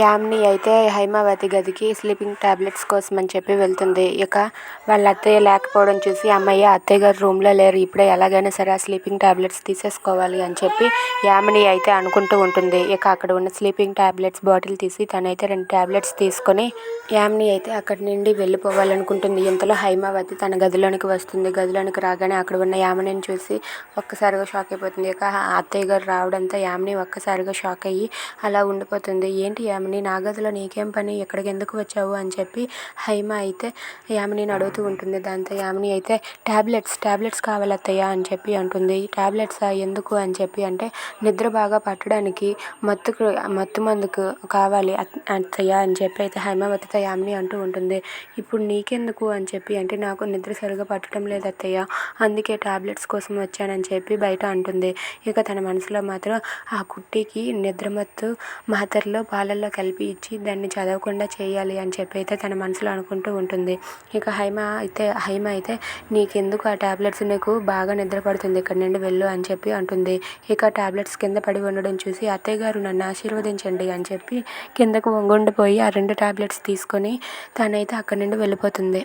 యామిని అయితే హైమావతి గదికి sleeping tablets కోసం అని చెప్పి వెళ్తుంది. ఇక వాళ్ళ అత్తయ్య లేకపోవడం చూసి అమ్మయ్య అత్తయ్య గారు రూమ్లో లేరు. ఇప్పుడే ఎలాగైనా సరే ఆ స్లీపింగ్ టాబ్లెట్స్ తీసేసుకోవాలి అని చెప్పి యామిని అయితే అనుకుంటూ ఉంటుంది. ఇక అక్కడ ఉన్న స్లీపింగ్ టాబ్లెట్స్ బాటిల్ తీసి తనైతే రెండు టాబ్లెట్స్ తీసుకొని యామిని అయితే అక్కడి నుండి వెళ్ళిపోవాలనుకుంటుంది. ఇంతలో హైమావతి తన గదిలోనికి వస్తుంది. గదిలోనికి రాగానే అక్కడ ఉన్న యామినిని చూసి ఒక్కసారిగా షాక్ అయిపోతుంది. ఇక అత్తయ్య గారు రావడంతో యామిని ఒక్కసారిగా షాక్ అయ్యి అలా ఉండిపోతుంది. ఏంటి యామిని? నా గదిలో నీకేం పని? ఎక్కడికి ఎందుకు వచ్చావు? అని చెప్పి హైమ అయితే యామినిని అడుగుతూ ఉంటుంది. దాంతో యామిని అయితే ట్యాబ్లెట్స్ టాబ్లెట్స్ కావాలత్తయ్యా అని చెప్పి అంటుంది. టాబ్లెట్స్ ఎందుకు? అని చెప్పి అంటే నిద్ర బాగా పట్టడానికి మత్తుకు మత్తు మందుకు కావాలి. అత్తయ్య అని చెప్పి అయితే హైమావతితో యామిని అంటూ ఉంటుంది. ఇప్పుడు నీకెందుకు అని చెప్పి అంటే నాకు నిద్ర సరిగా పట్టడం లేదు అత్తయ్య. అందుకే టాబ్లెట్స్ కోసం వచ్చానని చెప్పి బయట అంటుంది. ఇక తన మనసులో మాత్రం ఆ కుట్టికి నిద్రమత్తు మాత్రలో పాలల్లో కలిపి ఇచ్చి దాన్ని చదవకుండా చేయాలి అని చెప్పి అయితే తన మనసులో అనుకుంటూ ఉంటుంది. ఇక హైమ అయితే హైమ అయితే నీకెందుకు ఆ టాబ్లెట్స్? నీకు బాగా నిద్ర పడుతుంది. ఇక్కడ నుండి వెళ్ళు అని చెప్పి అంటుంది. ఇక టాబ్లెట్స్ కింద పడి ఉండడం చూసి అత్తయ్య గారు నన్ను ఆశీర్వదించండి అని చెప్పి కిందకు వంగుండిపోయి ఆ రెండు టాబ్లెట్స్ తీసుకొని తనైతే అక్కడి నుండి వెళ్ళిపోతుంది.